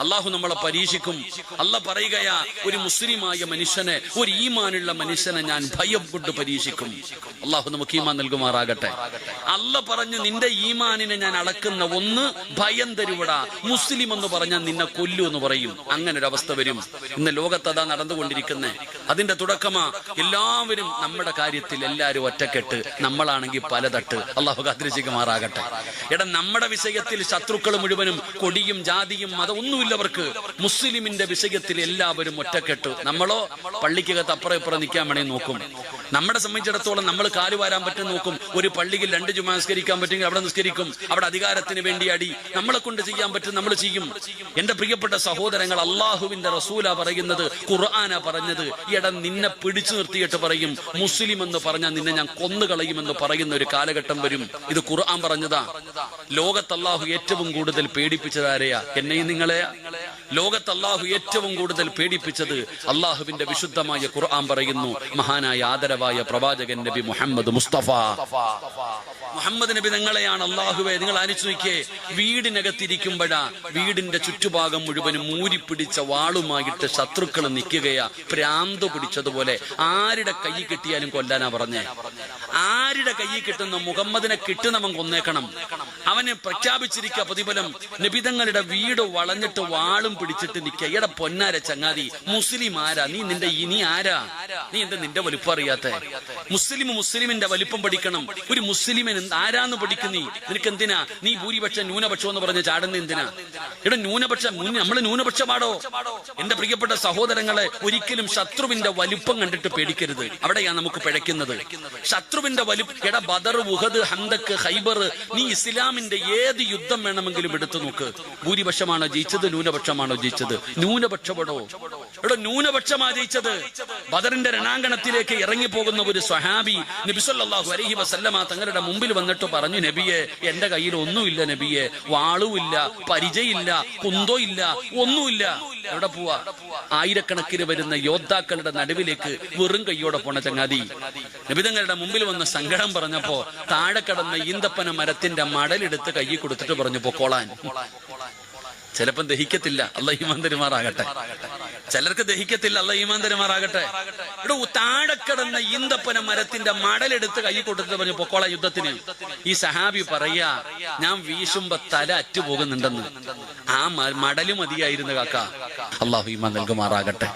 അള്ളാഹു നമ്മളെ പരീക്ഷിക്കും. അല്ല പറയുകയാ ഒരു മുസ്ലിമായ മനുഷ്യനെ ഒരു ഈമാനുള്ള മനുഷ്യനെ ഞാൻ ഭയം കൊണ്ട് പരീക്ഷിക്കും. അള്ളാഹു നമുക്ക് ഈമാൻ നൽകുമാറാകട്ടെ. അല്ല പറഞ്ഞു നിന്റെ ഈമാനിനെ ഞാൻ അളക്കുന്ന ഒന്ന് ഭയം തരുവിട. മുസ്ലിം എന്ന് പറഞ്ഞാൽ നിന്നെ കൊല്ലു എന്ന് പറയും. അങ്ങനെ ഒരു അവസ്ഥ വരും. ഇന്ന് ലോകത്ത് അതാ നടന്നുകൊണ്ടിരിക്കുന്നത് അതിന്റെ തുടക്കമാ എല്ലാവരും നമ്മുടെ കാര്യത്തിൽ എല്ലാവരും ഒറ്റക്കെട്ട്. നമ്മളാണെങ്കിൽ പലതട്ട്. അള്ളാഹു കാത്തിരിച്ചിക്കുമാറാകട്ടെ എടാ നമ്മുടെ വിഷയത്തിൽ ശത്രുക്കൾ മുഴുവനും കൊടിയും ജാതിയും മതം ഒന്നുമില്ലവർക്ക് മുസ്ലിമിന്റെ വിഷയത്തിൽ എല്ലാവരും ഒറ്റക്കെട്ട്. നമ്മളോ പള്ളിക്കകത്ത് അപ്പുറം ഇപ്പുറം നിൽക്കാൻ വേണേ നോക്കും. നമ്മളെ സംബന്ധിച്ചിടത്തോളം നമ്മൾ കാൽ വാരാൻ പറ്റും നോക്കും ഒരു പള്ളിയിൽ രണ്ട് ജുമാ നിസ്കരിക്കാൻ പറ്റുമെങ്കിൽ അവിടെ നിസ്കരിക്കും. അവിടെ അധികാരത്തിന് വേണ്ടി അടി. നമ്മളെ കൊണ്ട് ചെയ്യാൻ പറ്റും നമ്മൾ ചെയ്യും. എന്റെ പ്രിയപ്പെട്ട സഹോദരങ്ങൾ അള്ളാഹുവിന്റെ റസൂല പറയുന്നത് ഖുർആന പറഞ്ഞത് ഇട നിന്നെ പിടിച്ചു നിർത്തിയിട്ട് പറയും. മുസ്ലിം എന്ന് പറഞ്ഞാൽ നിന്നെ ഞാൻ കൊന്നുകളയുമെന്ന് പറയുന്ന ഒരു കാലഘട്ടം വരും. ഇത് ഖുർആൻ പറഞ്ഞതാ. ലോകത്ത് അള്ളാഹു ഏറ്റവും കൂടുതൽ പേടിപ്പിച്ചതാരെയാ എന്നെയും നിങ്ങളെ? ലോകത്ത് അള്ളാഹു ഏറ്റവും കൂടുതൽ പേടിപ്പിച്ചത് അള്ളാഹുവിന്റെ വിശുദ്ധമായ ഖുർആൻ പറയുന്നു. മഹാനായ ആദരവായ പ്രവാചകൻ നബി മുഹമ്മദ് മുസ്തഫ. മുഹമ്മദ് നബി നിങ്ങളെയാണ് അള്ളാഹുവെ നിങ്ങൾ ആനിച്ചു നോക്കിയേ വീടിനകത്തിരിക്കുമ്പോഴാ വീടിന്റെ ചുറ്റുഭാഗം മുഴുവനും മൂരിപ്പിടിച്ച വാളുമായിട്ട് ശത്രുക്കൾ നിൽക്കുകയാ പ്രാന്ത് പിടിച്ചതുപോലെ. ആരുടെ കൈ കിട്ടിയാലും കൊല്ലാനാ പറഞ്ഞേ. ആരുടെ കൈ കിട്ടുന്ന മുഹമ്മദിനെ കിട്ടുന്നവൻ കൊന്നേക്കണം. അവന് പ്രഖ്യാപിച്ചിരിക്കുക പ്രതിഫലം നിബിതങ്ങളുടെ വീട് വളഞ്ഞിട്ട് വാളും പിടിച്ചിട്ട് നിൽക്കുക. എടാ പൊന്നാര ചങ്ങാതി മുസ്ലിം ആരാ? നീ നിന്റെ ഇനി ആരാ? നീ എന്താ നിന്റെ വലുപ്പം അറിയാത്ത മുസ്ലിം മുസ്ലിമിന്റെ വലിപ്പം പഠിക്കണം. ഒരു മുസ്ലിമിന് ആരാന്ന് പഠിക്കുന്നീ നിനക്ക് എന്തിനാ നീ ഭൂരിപക്ഷം ന്യൂനപക്ഷം എന്ന് പറഞ്ഞ് ചാടുന്ന എന്തിനാ? ഇവിടെ ന്യൂനപക്ഷം നമ്മൾ ന്യൂനപക്ഷമാടോ? എന്റെ പ്രിയപ്പെട്ട സഹോദരങ്ങളെ ഒരിക്കലും ശത്രുവിന്റെ വലിപ്പം കണ്ടിട്ട് പേടിക്കരുത്. അവിടെയാ നമുക്ക് പിഴയ്ക്കുന്നത്. ശത്രുവിന്റെ വലിപ്പം എട ബദർ ഉഹദ് ഹന്തക്ക് ഹൈബർ നീ ഇസ്ലാമിന്റെ ഏത് യുദ്ധം വേണമെങ്കിലും എടുത്തു നോക്ക്. ഭൂരിപക്ഷമാണോ ജയിച്ചത് ന്യൂനപക്ഷമാണോ ജയിച്ചത്? ന്യൂനപക്ഷപ്പെടോ എടോ ന്യൂനപക്ഷമാ ജയിച്ചത്. ബദറിന്റെ രണാങ്കണത്തിലേക്ക് ഇറങ്ങി പോകുന്ന ഒരു സ്വഹാബി നബിസല്ലാഹു അലഹി വസല്ലമ തങ്ങളുടെ മുമ്പിൽ വന്നിട്ട് പറഞ്ഞു നബിയെ എന്റെ കയ്യിൽ ഒന്നുമില്ല നബിയെ. വാളുമില്ല പരിചയമില്ല കുന്തോ ഇല്ല ഒന്നുമില്ല. എവിടെ പോവാ? ആയിരക്കണക്കിന് വരുന്ന യോദ്ധാക്കളുടെ നടുവിലേക്ക് വെറും കൈയോടെ പോണ ചങ്ങാതി. നബിതങ്ങളുടെ മുമ്പിൽ വന്ന സങ്കടം പറഞ്ഞപ്പോ താഴെ കടന്ന ഈന്തപ്പന മരത്തിന്റെ മടലെടുത്ത് കൈ കൊടുത്തിട്ട് പറഞ്ഞു പൊക്കോളാൻ. ചിലപ്പം ദഹിക്കത്തില്ല. അല്ല ഈമാൻ തരുമാറാകട്ടെ. ചിലർക്ക് ദഹിക്കത്തില്ല അല്ല ഈമാൻ തരുമാറാകട്ടെ ഇവിടെ താഴെ കിടന്ന ഈന്തപ്പന മരത്തിന്റെ മടലെടുത്ത് കൈ കൊടുത്തിട്ട് പറഞ്ഞു പൊക്കോള യുദ്ധത്തിന്. ഈ സഹാബി പറയാ ഞാൻ വീശുമ്പോ തല അറ്റുപോകുന്നുണ്ടെന്ന്. ആ മടൽ മതിയായിരുന്നു കാക്ക. അള്ളാഹു ഈമാൻ നൽകുമാറാകട്ടെ.